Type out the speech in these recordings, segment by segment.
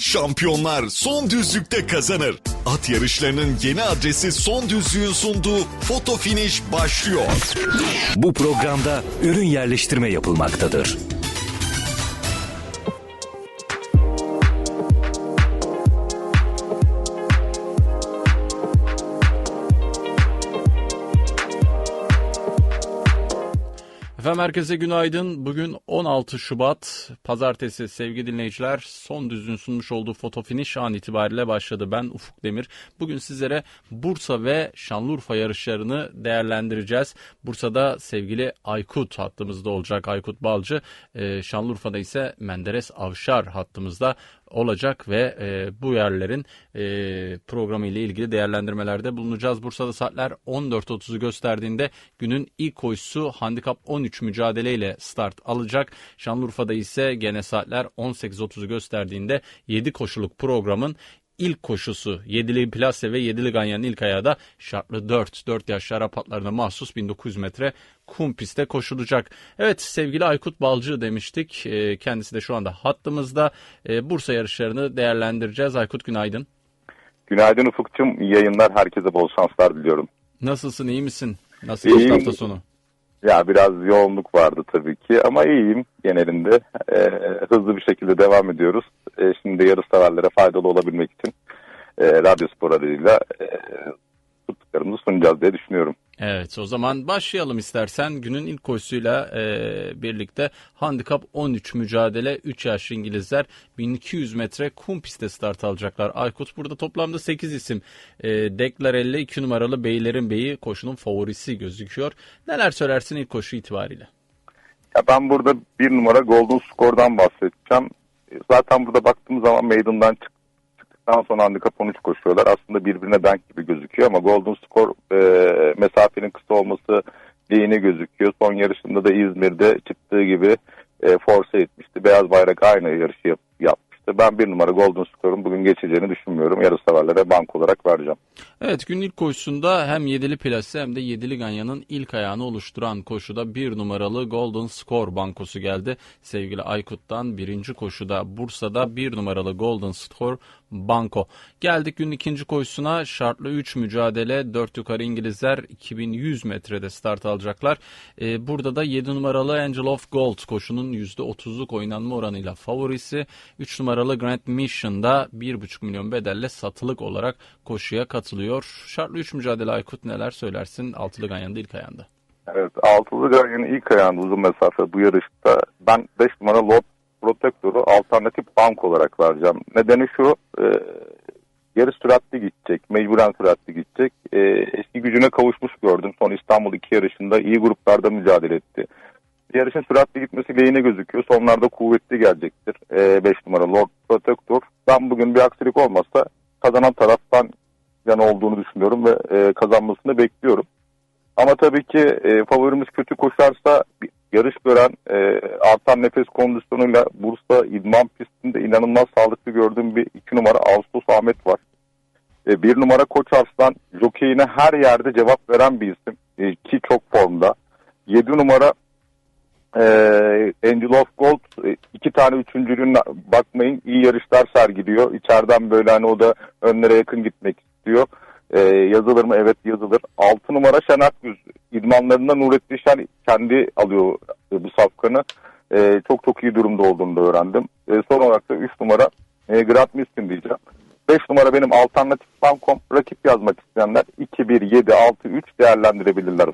Şampiyonlar son düzlükte kazanır. At yarışlarının yeni adresi son düzlüğün sunduğu foto finish başlıyor. Bu programda ürün yerleştirme yapılmaktadır. Efendim herkese günaydın. Bugün 16 Şubat Pazartesi sevgili dinleyiciler. Son düzün sunmuş olduğu foto finish an itibariyle başladı. Ben Ufuk Demir. Bugün sizlere Bursa ve Şanlıurfa yarışlarını değerlendireceğiz. Bursa'da sevgili Aykut hattımızda olacak. Aykut Balcı. Ee, Şanlıurfa'da ise Menderes Avşar hattımızda olacak ve e, bu yerlerin e, programı ile ilgili değerlendirmelerde bulunacağız. Bursa'da saatler 14.30'u gösterdiğinde günün ilk koşusu handikap 13 mücadeleyle start alacak. Şanlıurfa'da ise gene saatler 18.30'u gösterdiğinde 7 koşuluk programın ilk koşusu 7'li plase ve 7'li ganyanın ilk ayağı da şartlı 4. 4 yaşlı Arap atlarına mahsus 1900 metre kum pistte koşulacak. Evet sevgili Aykut Balcı demiştik. Ee, Kendisi de şu anda hattımızda. Ee, Bursa yarışlarını değerlendireceğiz. Aykut günaydın. Günaydın Ufuk'cum. İyi yayınlar. Herkese bol şanslar diliyorum. Nasılsın iyi misin? Nasıl geçti hafta sonu? Ya biraz yoğunluk vardı tabii ki ama iyiyim genelinde. Ee, hızlı bir şekilde devam ediyoruz. Ee, şimdi de yarış severlere faydalı olabilmek için e, radyo spor aracıyla e, tuttuklarımızı sunacağız diye düşünüyorum. Evet o zaman başlayalım istersen. Günün ilk koşusuyla e, birlikte handikap 13 mücadele 3 yaşlı İngilizler 1200 metre kum pistte start alacaklar. Aykut burada toplamda 8 isim. E, Deklarelli 2 numaralı Beylerin Beyi koşunun favorisi gözüküyor. Neler söylersin ilk koşu itibariyle? Ya ben burada bir numara Golden Score'dan bahsedeceğim. Zaten burada baktığımız zaman meydandan çık- çıktıktan sonra handikap 13 koşuyorlar. Aslında birbirine denk gibi gözüküyor ama Golden Score e, mesafenin kısa olması lehine gözüküyor. Son yarışında da İzmir'de çıktığı gibi e, force etmişti. Beyaz bayrak aynı yarışı yap- yapmıştı. Ben bir numara Golden Score'un bugün geçeceğini düşünmüyorum. Yarış severlere bank olarak vereceğim. Evet günün ilk koşusunda hem 7'li plase hem de 7'li ganyanın ilk ayağını oluşturan koşuda bir numaralı Golden Score bankosu geldi. Sevgili Aykut'tan birinci koşuda Bursa'da bir numaralı Golden Score banko. Geldik günün ikinci koşusuna şartlı 3 mücadele 4 yukarı İngilizler 2100 metrede start alacaklar. Ee, burada da 7 numaralı Angel of Gold koşunun %30'luk oynanma oranıyla favorisi. 3 numaralı Grand Mission'da 1,5 milyon bedelle satılık olarak koşuya katılıyor. Şartlı 3 mücadele Aykut neler söylersin altılı ganyanın ilk ayağında? Evet, altılı ganyanın ilk ayağında uzun mesafe bu yarışta ben 5 numara Lord Protector'u alternatif bank olarak vereceğim. Nedeni şu, e, yarış süratli gidecek, mecburen süratli gidecek. E, eski gücüne kavuşmuş gördüm. Son İstanbul iki yarışında iyi gruplarda mücadele etti. Yarışın süratli gitmesi lehine gözüküyor. Sonlarda kuvvetli gelecektir. 5 numara Lord Protector. Ben bugün bir aksilik olmazsa kazanan taraftan yana olduğunu düşünüyorum ve e, kazanmasını bekliyorum. Ama tabii ki e, favorimiz kötü koşarsa bir yarış gören e, artan nefes kondisyonuyla Bursa İdman pistinde inanılmaz sağlıklı gördüğüm bir iki numara Ağustos Ahmet var. E, bir numara Koç Arslan jokeyine her yerde cevap veren bir isim e, ki çok formda. Yedi numara e, Angel of Gold e, iki tane üçüncülüğüne bakmayın iyi yarışlar sergiliyor. İçeriden böyle hani o da önlere yakın gitmek istiyor. E, yazılır mı? Evet yazılır. 6 numara Şen Akgüz. İdmanlarında Nurettin Şen kendi alıyor e, bu safkanı. E, çok çok iyi durumda olduğunu da öğrendim. E, son olarak da 3 numara e, Grant Miskin diyeceğim. 5 numara benim alternatif bankom. Rakip yazmak isteyenler 2-1-7-6-3 değerlendirebilirler.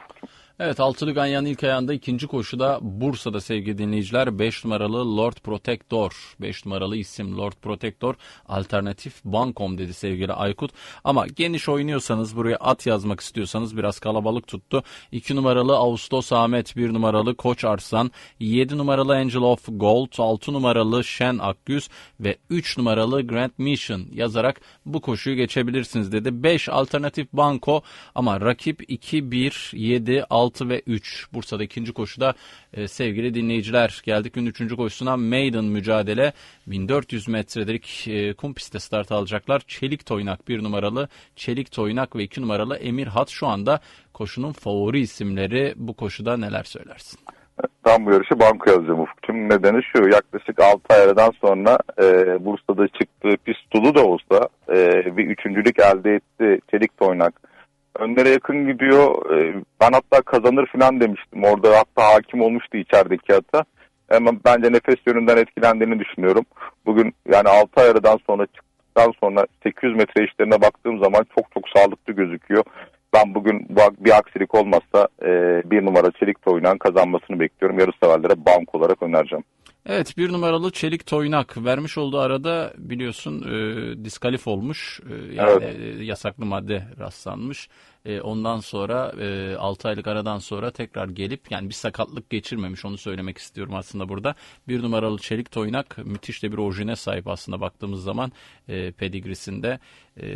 Evet altılı ganyanın ilk ayağında ikinci koşuda Bursa'da sevgili dinleyiciler 5 numaralı Lord Protector 5 numaralı isim Lord Protector alternatif bankom dedi sevgili Aykut. Ama geniş oynuyorsanız buraya at yazmak istiyorsanız biraz kalabalık tuttu. 2 numaralı Ağustos Ahmet 1 numaralı Koç Arslan 7 numaralı Angel of Gold 6 numaralı Şen Akgüz ve 3 numaralı Grand Mission yazarak bu koşuyu geçebilirsiniz dedi. 5 alternatif banko ama rakip 2 1 7 6 ve 3. Bursa'da ikinci koşuda e, sevgili dinleyiciler geldik günün üçüncü koşusuna maiden mücadele 1400 metrelik e, kum pistte start alacaklar. Çelik Toynak bir numaralı Çelik Toynak ve iki numaralı Emir Hat şu anda koşunun favori isimleri bu koşuda neler söylersin? Tam bu yarışı banko yazacağım Ufuk'cum. Nedeni şu yaklaşık 6 ay aradan sonra e, Bursa'da çıktığı pistolu da olsa e, bir üçüncülük elde etti Çelik Toynak. Önlere yakın gidiyor. E, ben hatta kazanır falan demiştim. Orada hatta hakim olmuştu içerideki ata. Ama bence nefes yönünden etkilendiğini düşünüyorum. Bugün yani 6 ay aradan sonra çıktıktan sonra 800 metre işlerine baktığım zaman çok çok sağlıklı gözüküyor. Ben bugün bu- bir aksilik olmazsa e, bir numara Çelik Toynak kazanmasını bekliyorum. Yarış severlere bank olarak önereceğim. Evet bir numaralı Çelik Toynak vermiş olduğu arada biliyorsun e, diskalif olmuş. E, yani e, yasaklı madde rastlanmış. E, ondan sonra e, 6 aylık aradan sonra tekrar gelip yani bir sakatlık geçirmemiş onu söylemek istiyorum aslında burada. Bir numaralı Çelik Toynak müthiş de bir orijine sahip aslında baktığımız zaman e, pedigrisinde. E,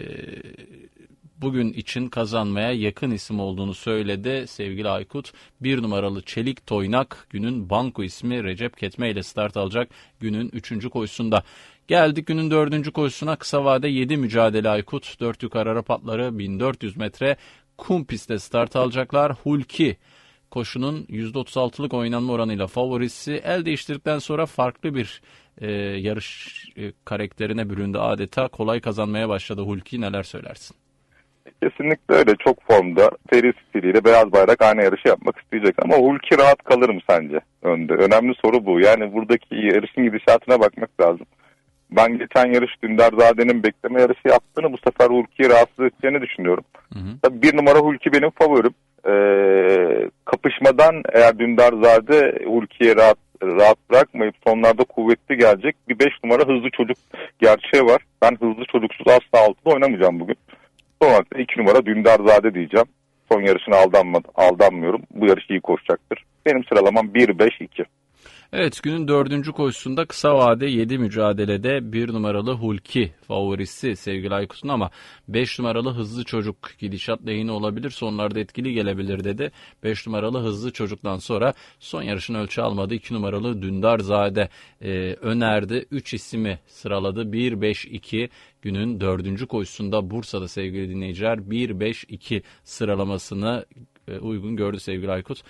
bugün için kazanmaya yakın isim olduğunu söyledi sevgili Aykut. Bir numaralı Çelik Toynak günün banko ismi Recep Ketme ile start alacak günün 3. koşusunda. Geldik günün 4. koşusuna kısa vade 7 mücadele Aykut. 4 yukarı ara patları 1400 metre kum pistte start alacaklar. Hulki koşunun %36'lık oynanma oranıyla favorisi el değiştirdikten sonra farklı bir e, yarış e, karakterine büründü adeta kolay kazanmaya başladı Hulki neler söylersin? Kesinlikle öyle. Çok formda. Seri stiliyle beyaz bayrak aynı yarışı yapmak isteyecek. Ama Hulki rahat kalır mı sence önde? Önemli soru bu. Yani buradaki yarışın gidişatına bakmak lazım. Ben geçen yarış Dündarzade'nin bekleme yarışı yaptığını bu sefer Hulki'yi rahatsız edeceğini düşünüyorum. Hı hı. Tabii bir numara Hulki benim favorim. Ee, kapışmadan eğer Dündarzade Hulki'ye rahat rahat bırakmayıp sonlarda kuvvetli gelecek bir 5 numara hızlı çocuk gerçeği var. Ben hızlı çocuksuz asla altıda oynamayacağım bugün. Son olarak da 2 numara Dündarzade diyeceğim. Son yarışına aldanma, aldanmıyorum. Bu yarış iyi koşacaktır. Benim sıralamam 1-5-2. Evet günün dördüncü koşusunda kısa vade 7 mücadelede bir numaralı Hulki favorisi sevgili Aykut'un ama 5 numaralı hızlı çocuk gidişat lehine olabilir sonlarda etkili gelebilir dedi. 5 numaralı hızlı çocuktan sonra son yarışın ölçü almadı 2 numaralı Dündarzade e, önerdi. 3 ismi sıraladı 1-5-2 günün dördüncü koşusunda Bursa'da sevgili dinleyiciler 1-5-2 sıralamasını e, uygun gördü sevgili Aykut.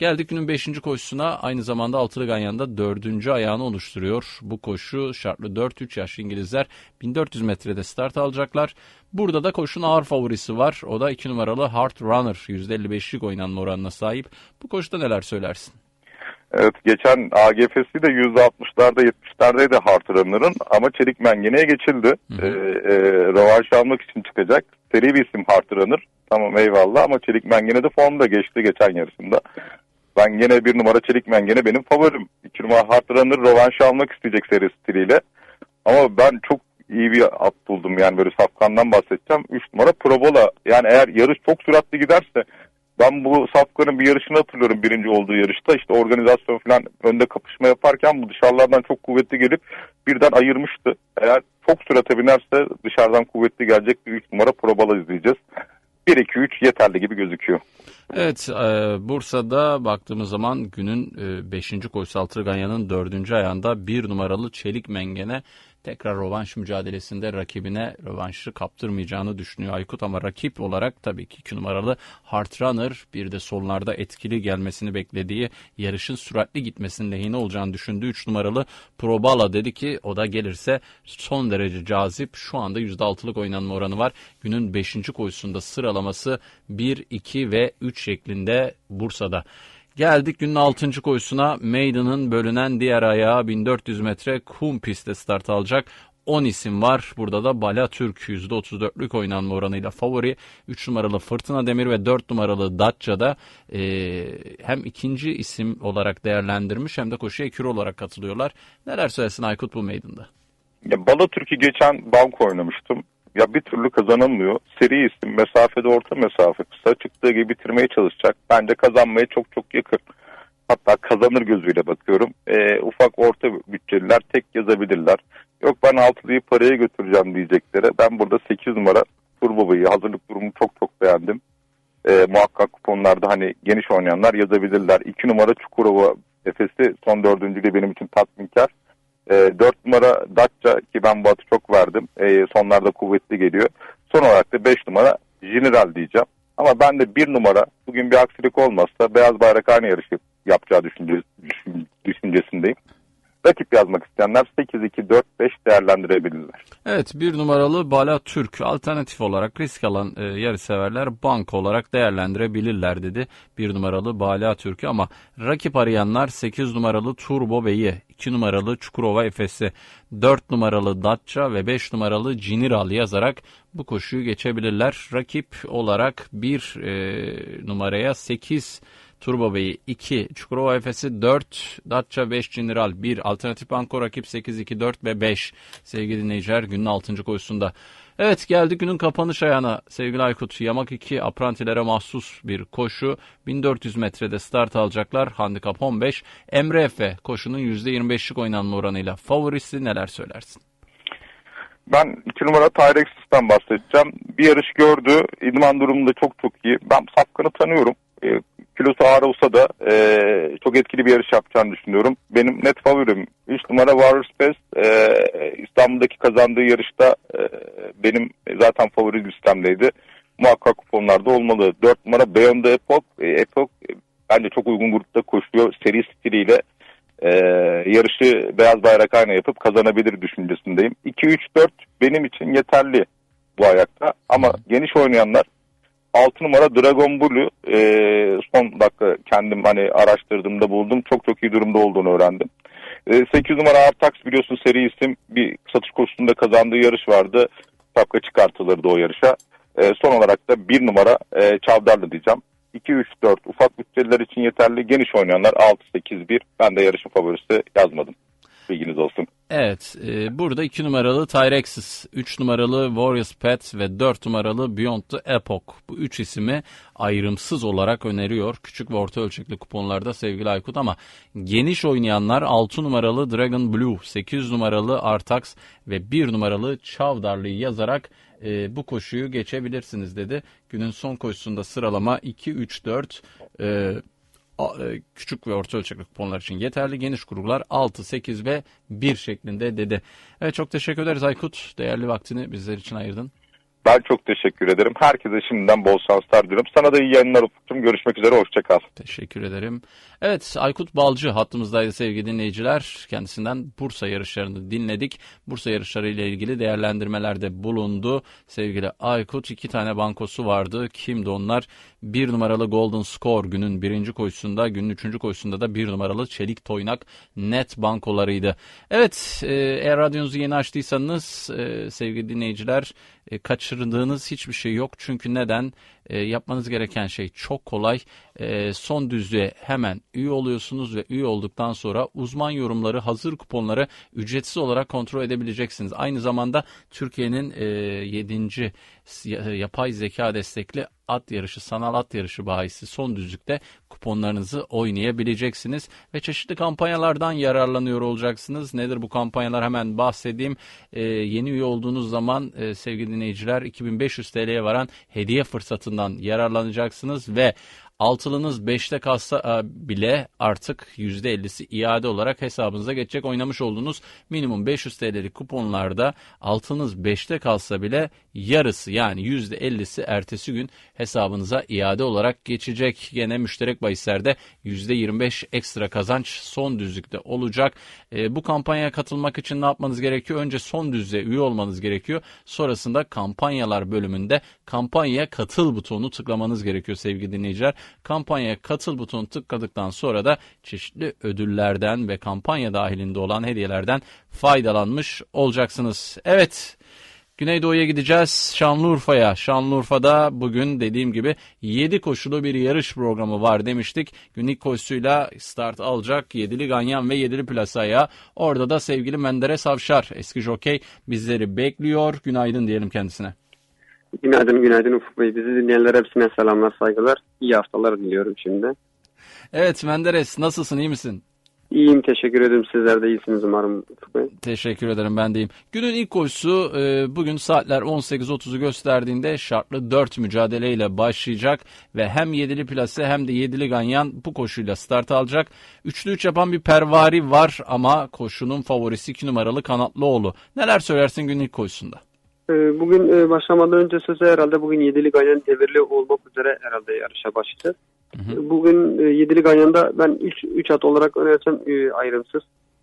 Geldik günün 5. koşusuna aynı zamanda altılı ganyanda 4. ayağını oluşturuyor. Bu koşu şartlı 4-3 yaşlı İngilizler 1400 metrede start alacaklar. Burada da koşunun ağır favorisi var. O da 2 numaralı Heart Runner %55'lik oynanma oranına sahip. Bu koşuda neler söylersin? Evet geçen AGF'si de %60'larda 70'lerdeydi Hartranır'ın ama Çelik Mengene'ye geçildi. Ee, e, rövanş almak için çıkacak. Seri bir isim Hartranır. Tamam eyvallah ama Çelik Mengene de formda geçti geçen yarışında. Ben gene bir numara Çelik Mengene benim favorim. İki numara Hartranır rövanş almak isteyecek seri stiliyle. Ama ben çok iyi bir at buldum yani böyle Safkan'dan bahsedeceğim. 3 numara Probola. Yani eğer yarış çok süratli giderse ben bu Safkan'ın bir yarışını hatırlıyorum birinci olduğu yarışta. İşte organizasyon falan önde kapışma yaparken bu dışarılardan çok kuvvetli gelip birden ayırmıştı. Eğer çok sürate binerse dışarıdan kuvvetli gelecek bir 3 numara Probola izleyeceğiz. 1-2-3 yeterli gibi gözüküyor. Evet e, Bursa'da baktığımız zaman günün 5. koşusu Altılı Ganyan'ın 4. ayağında bir numaralı Çelik Mengene tekrar rövanş mücadelesinde rakibine rövanşı kaptırmayacağını düşünüyor Aykut ama rakip olarak tabii ki 2 numaralı Heart Runner bir de sonlarda etkili gelmesini beklediği yarışın süratli gitmesinin lehine olacağını düşündüğü 3 numaralı Probala dedi ki o da gelirse son derece cazip şu anda %6'lık oynanma oranı var. Günün 5. koşusunda sıralaması 1, 2 ve 3 şeklinde Bursa'da. Geldik günün 6. koşusuna. Maiden'ın bölünen diğer ayağı 1400 metre kum pistte start alacak. 10 isim var. Burada da Bala Türk %34'lük oynanma oranıyla favori. 3 numaralı Fırtına Demir ve 4 numaralı Datça'da e, hem ikinci isim olarak değerlendirmiş hem de koşuya ekür olarak katılıyorlar. Neler söylesin Aykut bu Maiden'da? Ya Bala Türk'ü geçen banko oynamıştım. Ya bir türlü kazanamıyor. Seri isim, mesafede orta mesafe kısa çıktığı gibi bitirmeye çalışacak. Bence kazanmaya çok çok yakın. Hatta kazanır gözüyle bakıyorum. Ee, ufak orta bütçeliler tek yazabilirler. Yok ben altılıyı paraya götüreceğim diyeceklere. Ben burada 8 numara Turbo'yu hazırlık durumu çok çok beğendim. Ee, muhakkak kuponlarda hani geniş oynayanlar yazabilirler. 2 numara Çukurova Efes'i son dördüncülüğü benim için tatminkar. E, 4 numara Datça ki ben bu atı çok verdim. E, sonlarda kuvvetli geliyor. Son olarak da 5 numara General diyeceğim. Ama ben de 1 numara bugün bir aksilik olmazsa beyaz bayrak aynı yarışı yapacağı düşünce, düşün- düşüncesindeyim. Rakip yazmak isteyenler 8-2-4-5 değerlendirebilirler. Evet bir numaralı Bala Türk alternatif olarak risk alan e, yarışseverler bank olarak değerlendirebilirler dedi. Bir numaralı Bala Türk'ü ama rakip arayanlar 8 numaralı Turbo Bey'i, 2 numaralı Çukurova Efes'i, 4 numaralı Datça ve 5 numaralı Ciniral yazarak bu koşuyu geçebilirler. Rakip olarak 1 e, numaraya 8 Turbo Bey'i 2, Çukurova Efes'i 4, Datça 5, General 1, Alternatif Banko rakip 8, 2, 4 ve 5. Sevgili dinleyiciler günün 6. koşusunda. Evet geldik günün kapanış ayağına sevgili Aykut. Yamak 2 aprantilere mahsus bir koşu. 1400 metrede start alacaklar. Handikap 15. Emre Efe koşunun %25'lik oynanma oranıyla favorisi neler söylersin? Ben 2 numara Tyrex'ten bahsedeceğim. Bir yarış gördü. İdman durumu da çok çok iyi. Ben Safkan'ı tanıyorum. E, kilosu ağır olsa da e, çok etkili bir yarış yapacağını düşünüyorum. Benim net favorim 3 numara Warriors Pass. E, İstanbul'daki kazandığı yarışta e, benim zaten favori listemdeydi. Muhakkak kuponlarda olmalı. 4 numara Beyond the Epoch. E, Epoch e, bence çok uygun grupta koşuyor. Seri stiliyle e, yarışı beyaz bayrak ayna yapıp kazanabilir düşüncesindeyim. 2-3-4 benim için yeterli bu ayakta. Ama geniş oynayanlar 6 numara Dragon Blue e, son dakika kendim hani araştırdığımda buldum. Çok çok iyi durumda olduğunu öğrendim. E, 8 numara Artax biliyorsun seri isim bir satış koşusunda kazandığı yarış vardı. Şapka çıkartılırdı o yarışa. E, son olarak da 1 numara e, Çavdarlı diyeceğim. 2-3-4 ufak bütçeliler için yeterli. Geniş oynayanlar 6-8-1. Ben de yarışın favorisi yazmadım. Bilginiz olsun. Evet, e, burada 2 numaralı Tyrexis, 3 numaralı Warriors Pet ve 4 numaralı Beyond the Epoch. Bu 3 ismi ayrımsız olarak öneriyor. Küçük ve orta ölçekli kuponlarda sevgili Aykut ama geniş oynayanlar 6 numaralı Dragon Blue, 8 numaralı Artax ve 1 numaralı Çavdarlı'yı yazarak e, bu koşuyu geçebilirsiniz dedi. Günün son koşusunda sıralama 2-3-4 e, a- e, küçük ve orta ölçekli kuponlar için yeterli. Geniş kurgular 6, 8 ve 1 şeklinde dedi. Evet çok teşekkür ederiz Aykut. Değerli vaktini bizler için ayırdın. Ben çok teşekkür ederim. Herkese şimdiden bol şanslar diliyorum. Sana da iyi yayınlar Ufuk'cum. Görüşmek üzere. Hoşçakal. Teşekkür ederim. Evet Aykut Balcı hattımızdaydı sevgili dinleyiciler. Kendisinden Bursa yarışlarını dinledik. Bursa yarışları ile ilgili değerlendirmelerde bulundu. Sevgili Aykut iki tane bankosu vardı. Kimdi onlar? Bir numaralı Golden Score günün birinci koşusunda, günün üçüncü koşusunda da bir numaralı Çelik Toynak net bankolarıydı. Evet e, eğer radyonuzu yeni açtıysanız e, sevgili dinleyiciler e, kaçırdığınız hiçbir şey yok. Çünkü neden? E, yapmanız gereken şey çok kolay. E, son düzlüğe hemen üye oluyorsunuz ve üye olduktan sonra uzman yorumları, hazır kuponları ücretsiz olarak kontrol edebileceksiniz. Aynı zamanda Türkiye'nin e, 7. yapay zeka destekli at yarışı, sanal at yarışı bahisi son düzlükte kuponlarınızı oynayabileceksiniz ve çeşitli kampanyalardan yararlanıyor olacaksınız. Nedir bu kampanyalar hemen bahsedeyim. Ee, yeni üye olduğunuz zaman e, sevgili dinleyiciler 2500 TL'ye varan hediye fırsatından yararlanacaksınız ve Altılınız 5'te kalsa e, bile artık %50'si iade olarak hesabınıza geçecek. Oynamış olduğunuz minimum 500 TL'lik kuponlarda altınız 5'te kalsa bile yarısı yani %50'si ertesi gün hesabınıza iade olarak geçecek. Gene müşterek bahislerde %25 ekstra kazanç son düzlükte olacak. E, bu kampanyaya katılmak için ne yapmanız gerekiyor? Önce son düzlüğe üye olmanız gerekiyor. Sonrasında kampanyalar bölümünde kampanyaya katıl butonu tıklamanız gerekiyor sevgili dinleyiciler. Kampanyaya katıl butonu tıkladıktan sonra da çeşitli ödüllerden ve kampanya dahilinde olan hediyelerden faydalanmış olacaksınız. Evet. Güneydoğu'ya gideceğiz Şanlıurfa'ya. Şanlıurfa'da bugün dediğim gibi 7 koşulu bir yarış programı var demiştik. Günlük koşusuyla start alacak 7'li Ganyan ve 7'li Plasa'ya. Orada da sevgili Menderes Avşar eski jokey bizleri bekliyor. Günaydın diyelim kendisine. Günaydın, günaydın Ufuk Bey. Bizi dinleyenler hepsine selamlar, saygılar. İyi haftalar diliyorum şimdi. Evet Menderes nasılsın iyi misin? İyiyim, teşekkür ederim. Sizler de iyisiniz umarım Ufuk Bey. Teşekkür ederim ben deyim. Günün ilk koşusu e, bugün saatler 18.30'u gösterdiğinde şartlı 4 mücadeleyle başlayacak ve hem 7'li plase hem de 7'li ganyan bu koşuyla start alacak. Üçlü 3 yapan bir pervari var ama koşunun favorisi 2 numaralı Kanatlıoğlu. Neler söylersin günün ilk koşusunda? Ee, Bugün e, başlamadan önce sözü herhalde bugün 7'li Ganyan devirli olmak üzere herhalde yarışa başlayacağız. Bugün e, yedili Ganyan'da ben 3 at olarak önersem e, ayrımsız.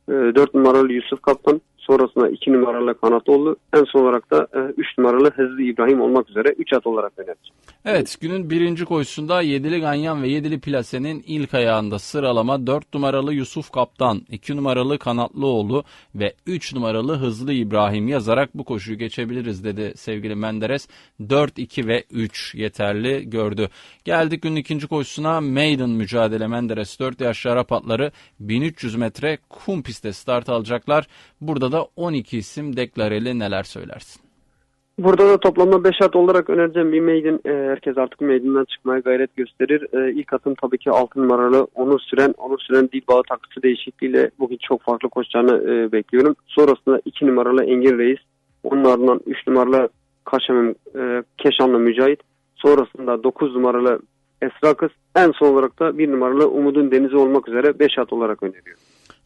4 numaralı Yusuf Kaptan, sonrasında 2 numaralı Kanatoğlu, en son olarak da 3 numaralı Hızlı İbrahim olmak üzere 3 at olarak önereceğim. Evet günün birinci koşusunda Yedili Ganyan ve Yedili Plase'nin ilk ayağında sıralama 4 numaralı Yusuf Kaptan, 2 numaralı Kanatlıoğlu ve 3 numaralı Hızlı İbrahim yazarak bu koşuyu geçebiliriz dedi sevgili Menderes. 4, 2 ve 3 yeterli gördü. Geldik günün ikinci koşusuna Maiden mücadele Menderes 4 yaşlı Arap atları 1300 metre kum pistte start alacaklar. Burada da 12 isim deklareli neler söylersin? Burada da toplamda 5 at olarak önereceğim bir maiden. E, herkes artık maiden'dan çıkmaya gayret gösterir. E, ilk atım tabii ki 6 numaralı Onur Süren. Onur Süren dil bağı takısı değişikliğiyle bugün çok farklı koşacağını e, bekliyorum. Sonrasında 2 numaralı Engin Reis. Onun ardından 3 numaralı Kaşemim e, Mücahit. Sonrasında 9 numaralı Esra Kız. En son olarak da 1 numaralı Umudun Denizi olmak üzere 5 at olarak öneriyorum.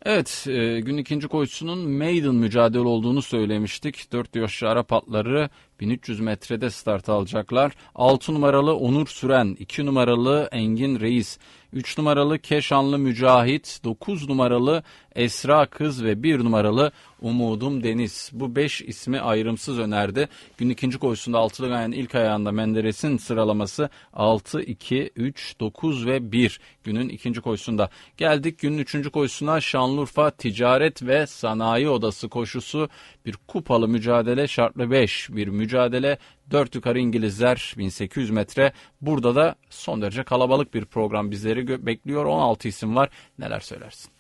Evet, e, gün ikinci koşusunun maiden mücadele olduğunu söylemiştik. 4 yaşlı Arap atları 1300 metrede start alacaklar. 6 numaralı Onur Süren, 2 numaralı Engin Reis, 3 numaralı Keşanlı Mücahit, 9 numaralı Esra Kız ve 1 numaralı Umudum Deniz. Bu 5 ismi ayrımsız önerdi. Gün ikinci koşusunda altılı gayenin ilk ayağında Menderes'in sıralaması 6, 2, 3, 9 ve 1 günün ikinci koşusunda. Geldik günün üçüncü koşusuna Şanlıurfa Ticaret ve Sanayi Odası koşusu bir kupalı mücadele şartlı 5 bir mücadele 4 yukarı İngilizler 1800 metre. Burada da son derece kalabalık bir program bizleri bekliyor. 16 isim var. Neler söylersin?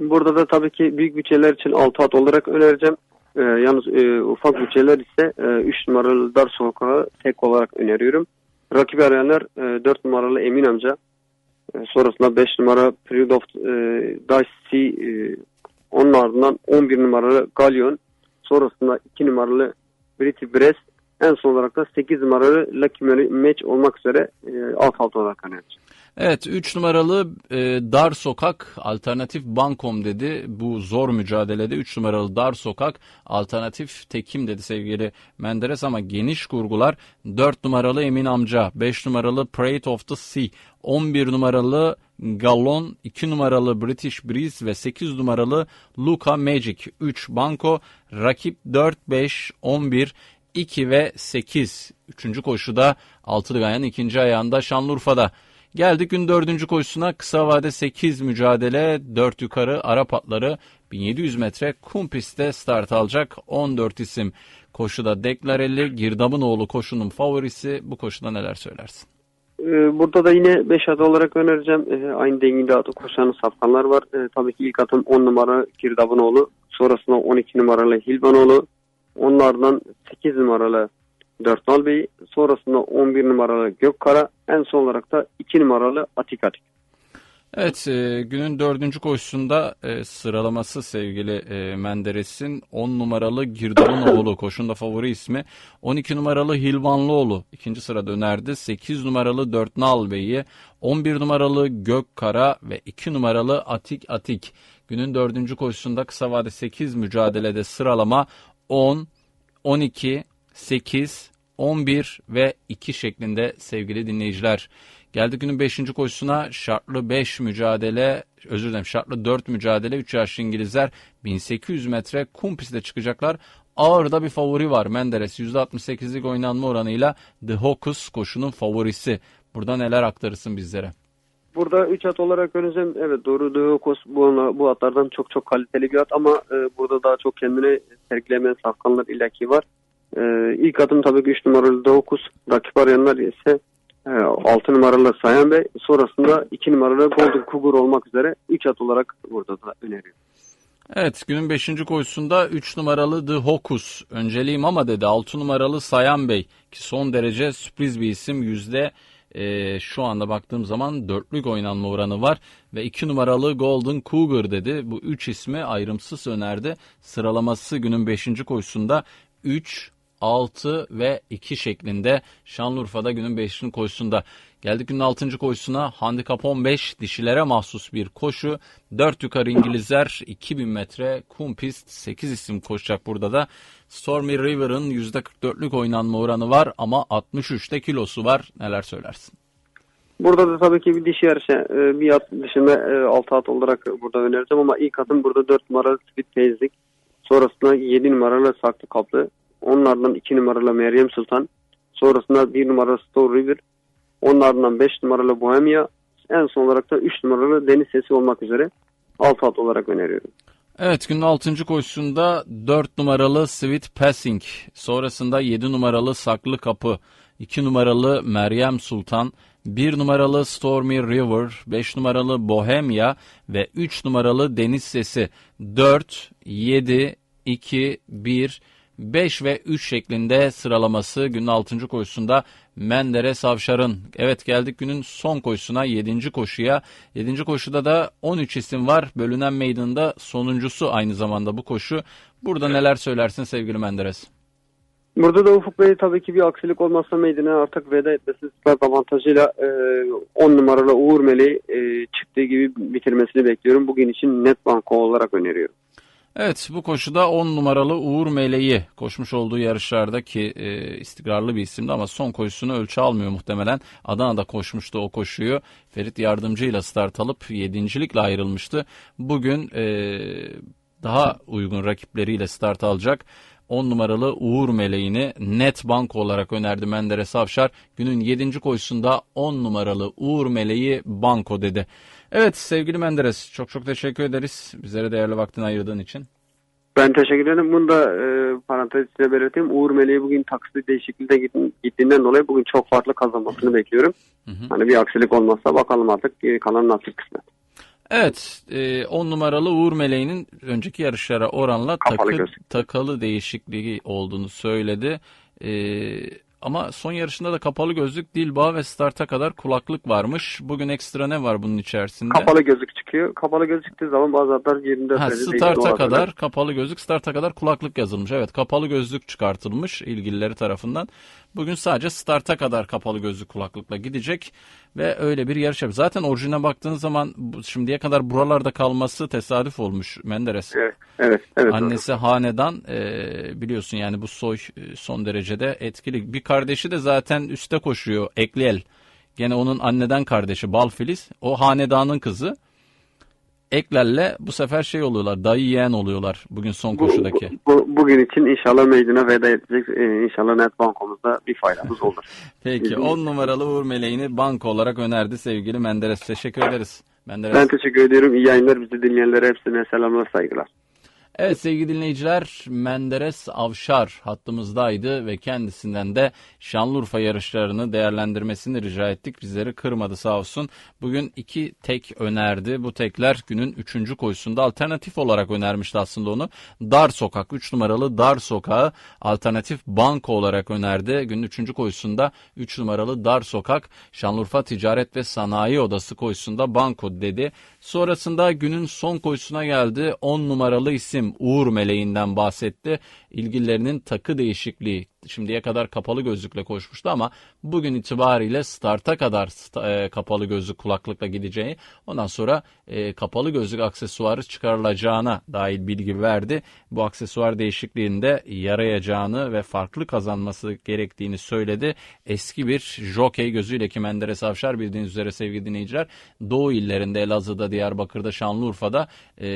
Burada da tabii ki büyük bütçeler için 6 at olarak önereceğim. Ee, yalnız e, ufak bütçeler ise 3 e, numaralı Dar Sokağı tek olarak öneriyorum. Rakip arayanlar e, 4 numaralı Emin Amca. E, sonrasında 5 numara Period of e, Dicey e, onun ardından 11 numaralı Galyon. Sonrasında 2 numaralı Brity Brest. En son olarak da 8 numaralı Lucky Match olmak üzere e, alt olarak önereceğim. Evet 3 numaralı e, Dar Sokak Alternatif Bankom dedi. Bu zor mücadelede 3 numaralı Dar Sokak Alternatif Tekim dedi sevgili Menderes ama geniş kurgular 4 numaralı Emin Amca, 5 numaralı Parade of the Sea, 11 numaralı Gallon, 2 numaralı British Breeze ve 8 numaralı Luca Magic 3 banko. Rakip 4, 5, 11, 2 ve 8. Üçüncü koşuda Altılı Gayan'ın ikinci ayağında Şanlıurfa'da. Geldik gün dördüncü koşusuna kısa vade 8 mücadele 4 yukarı Arap atları 1700 metre kum pistte start alacak 14 isim. Koşuda Deklarelli Girdabınoğlu koşunun favorisi bu koşuda neler söylersin? Ee, burada da yine 5 adı olarak önereceğim. Ee, aynı denginde adı koşan safkanlar var. Ee, tabii ki ilk atım 10 numara Girdabınoğlu. Sonrasında 12 numaralı Hilbanoğlu. Onlardan 8 numaralı Dörtnal Bey, sonrasında 11 numaralı Gökkara, en son olarak da 2 numaralı Atik Atik. Evet e, günün dördüncü koşusunda e, sıralaması sevgili e, Menderes'in 10 numaralı Girdalonoğlu koşunda favori ismi. 12 numaralı Hilvanlıoğlu ikinci sırada önerdi 8 numaralı Dörtnal Bey'i 11 numaralı Gökkara ve 2 numaralı Atik Atik. Günün dördüncü koşusunda kısa vade 8 mücadelede sıralama 10, 12, 8, 11 ve 2 şeklinde sevgili dinleyiciler. Geldik günün 5. koşusuna şartlı 5 mücadele, özür dilerim şartlı 4 mücadele 3 yaşlı İngilizler 1800 metre kum pistte çıkacaklar. Ağırda bir favori var Menderes %68'lik oynanma oranıyla The Hawkers koşunun favorisi. Burada neler aktarırsın bizlere? Burada 3 at olarak öneceğim. Evet doğru Hawkers bu, bu atlardan çok çok kaliteli bir at ama e, burada daha çok kendini sergilemeyen safkanlar illaki var. E, ilk adım tabii ki 3 numaralı Doğukus. Rakip arayanlar ise e, 6 numaralı Sayan Bey. Sonrasında 2 numaralı Golden Cougar olmak üzere 3 at olarak burada da öneriyorum. Evet günün 5. koşusunda 3 numaralı The Hokus önceliğim ama dedi 6 numaralı Sayan Bey ki son derece sürpriz bir isim yüzde e, şu anda baktığım zaman dörtlük oynanma oranı var ve 2 numaralı Golden Cougar dedi. Bu 3 ismi ayrımsız önerdi. Sıralaması günün 5. koşusunda 3, 6 ve 2 şeklinde Şanlıurfa'da günün 5. koşusunda. Geldik günün 6. koşusuna handikap 15 dişilere mahsus bir koşu. 4 yukarı İngilizler 2000 metre kum pist 8 isim koşacak burada da. Stormy River'ın %44'lük oynanma oranı var ama 63'te kilosu var. Neler söylersin? Burada da tabii ki bir dişi yarışı, e, bir at dışında e, 6 at olarak burada önereceğim ama ilk atım burada 4 numaralı Speed Tezlik. Sonrasında 7 numaralı Saklı Kaplı. Onlardan 2 numaralı Meryem Sultan. Sonrasında 1 numaralı Store River. Onlardan 5 numaralı Bohemia. En son olarak da 3 numaralı Deniz Sesi olmak üzere 6 at olarak öneriyorum. Evet günün 6. koşusunda 4 numaralı Sweet Passing, sonrasında 7 numaralı Saklı Kapı, 2 numaralı Meryem Sultan, 1 numaralı Stormy River, 5 numaralı Bohemia ve 3 numaralı Deniz Sesi 4, 7, 2, 1, 5 ve 3 şeklinde sıralaması günün 6. koşusunda Menderes Avşar'ın. Evet geldik günün son koşusuna 7. koşuya. 7. koşuda da 13 isim var. Bölünen meydanında sonuncusu aynı zamanda bu koşu. Burada neler söylersin sevgili Menderes? Burada da Ufuk Bey tabii ki bir aksilik olmazsa meydana artık veda etmesi start avantajıyla 10 numaralı Uğur Meleği e, çıktığı gibi bitirmesini bekliyorum. Bugün için net banko olarak öneriyorum. Evet bu koşuda 10 numaralı Uğur Meleği koşmuş olduğu yarışlarda ki e, istikrarlı bir isimdi ama son koşusunu ölçü almıyor muhtemelen. Adana'da koşmuştu o koşuyu. Ferit Yardımcı ile start alıp yedincilikle ayrılmıştı. Bugün e, daha uygun rakipleriyle start alacak. 10 numaralı Uğur Meleğini net bank olarak önerdi Menderes Avşar. Günün 7. koşusunda 10 numaralı Uğur Meleği banko dedi. Evet sevgili Menderes çok çok teşekkür ederiz bizlere değerli vaktini ayırdığın için. Ben teşekkür ederim. Bunu da e, parantez içinde belirteyim. Uğur Meleği bugün taksi değişikliğinde gitt- gittiğinden dolayı bugün çok farklı kazanmasını bekliyorum. Hani bir aksilik olmazsa bakalım artık geri kalan nasip kısmet. Evet, e, 10 numaralı Uğur Meleği'nin önceki yarışlara oranla takı, takalı değişikliği olduğunu söyledi. E, ama son yarışında da kapalı gözlük, dil bağı ve starta kadar kulaklık varmış. Bugün ekstra ne var bunun içerisinde? Kapalı gözlük çıkıyor. Kapalı gözlük çıktığı zaman bazı atlar 24 Ha, starta kadar kapalı gözlük, starta kadar kulaklık yazılmış. Evet, kapalı gözlük çıkartılmış ilgilileri tarafından. Bugün sadece starta kadar kapalı gözlük kulaklıkla gidecek ve öyle bir yarış yapacak. Zaten orijine baktığınız zaman şimdiye kadar buralarda kalması tesadüf olmuş Menderes. Evet, evet, evet. Annesi hanedan e, biliyorsun yani bu soy e, son derecede etkili. Bir kardeşi de zaten üste koşuyor Ekliyel. Gene onun anneden kardeşi Balfiliz. O hanedanın kızı. Eklerle bu sefer şey oluyorlar. Dayı yeğen oluyorlar bugün son koşudaki. Bu, bu- bugün için inşallah meydana veda edecek. Ee, inşallah net bankomuzda bir faydamız olur. Peki 10 numaralı Uğur Meleğini banko olarak önerdi sevgili Menderes. Teşekkür ederiz. Menderes. Ben teşekkür ediyorum. İyi yayınlar. Bizi dinleyenlere hepsine selamlar, saygılar. Evet sevgili dinleyiciler Menderes Avşar hattımızdaydı ve kendisinden de Şanlıurfa yarışlarını değerlendirmesini rica ettik. Bizleri kırmadı sağ olsun. Bugün iki tek önerdi. Bu tekler günün üçüncü koşusunda alternatif olarak önermişti aslında onu. Dar Sokak 3 numaralı Dar Sokağı alternatif banko olarak önerdi. Günün üçüncü koşusunda 3 numaralı Dar Sokak Şanlıurfa Ticaret ve Sanayi Odası koşusunda banko dedi. Sonrasında günün son koşusuna geldi. 10 numaralı isim Uğur Meleğinden bahsetti. İlgililerinin takı değişikliği şimdiye kadar kapalı gözlükle koşmuştu ama bugün itibariyle starta kadar e, kapalı gözlük kulaklıkla gideceği ondan sonra e, kapalı gözlük aksesuarı çıkarılacağına dair bilgi verdi. Bu aksesuar değişikliğinde yarayacağını ve farklı kazanması gerektiğini söyledi. Eski bir jockey gözüyle ki Menderes Avşar bildiğiniz üzere sevgili dinleyiciler Doğu illerinde Elazığ'da, Diyarbakır'da, Şanlıurfa'da e,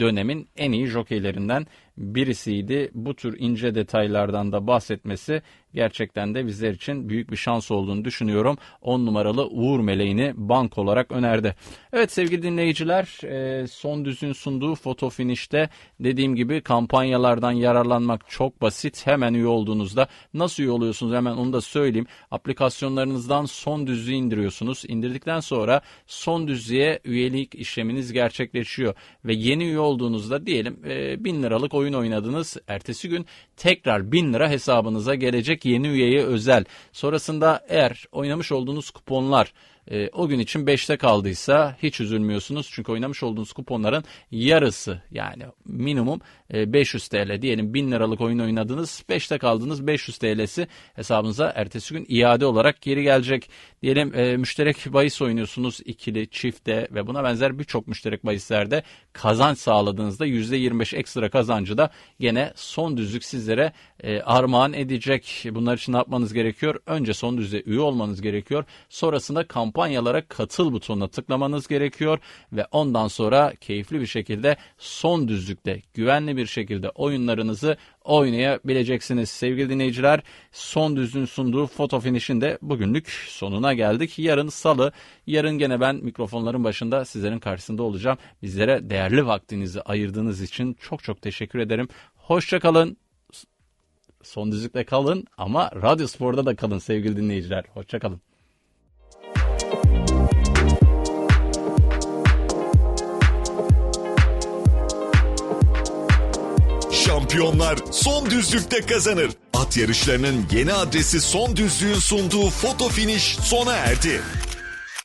dönemin en iyi jokeylerinden birisiydi. Bu tür ince detaylardan da bahsetmesi gerçekten de bizler için büyük bir şans olduğunu düşünüyorum. 10 numaralı Uğur Meleğini bank olarak önerdi. Evet sevgili dinleyiciler e, son düzün sunduğu foto finişte dediğim gibi kampanyalardan yararlanmak çok basit. Hemen üye olduğunuzda nasıl üye oluyorsunuz hemen onu da söyleyeyim. Aplikasyonlarınızdan son düzlüğü indiriyorsunuz. İndirdikten sonra son düzlüğe üyelik işleminiz gerçekleşiyor. Ve yeni üye olduğunuzda diyelim e, 1000 liralık oyun oynadınız. Ertesi gün tekrar 1000 lira hesabınıza gelecek yeni üyeye özel. Sonrasında eğer oynamış olduğunuz kuponlar e, o gün için 5'te kaldıysa hiç üzülmüyorsunuz. Çünkü oynamış olduğunuz kuponların yarısı yani minimum e, 500 TL diyelim 1000 liralık oyun oynadınız 5'te kaldınız 500 TL'si hesabınıza ertesi gün iade olarak geri gelecek. Diyelim e, müşterek bahis oynuyorsunuz ikili çifte ve buna benzer birçok müşterek bahislerde kazanç sağladığınızda %25 ekstra kazancı da gene son düzlük sizlere e, armağan edecek. Bunlar için ne yapmanız gerekiyor? Önce son düzlüğe üye olmanız gerekiyor. Sonrasında kampanya kampanyalara katıl butonuna tıklamanız gerekiyor ve ondan sonra keyifli bir şekilde son düzlükte güvenli bir şekilde oyunlarınızı oynayabileceksiniz sevgili dinleyiciler. Son düzlüğün sunduğu foto finish'in de bugünlük sonuna geldik. Yarın salı, yarın gene ben mikrofonların başında sizlerin karşısında olacağım. Bizlere değerli vaktinizi ayırdığınız için çok çok teşekkür ederim. Hoşçakalın. Son düzlükte kalın ama Radyo Spor'da da kalın sevgili dinleyiciler. Hoşçakalın. Şampiyonlar son düzlükte kazanır. At yarışlarının yeni adresi son düzlüğün sunduğu foto finish sona erdi.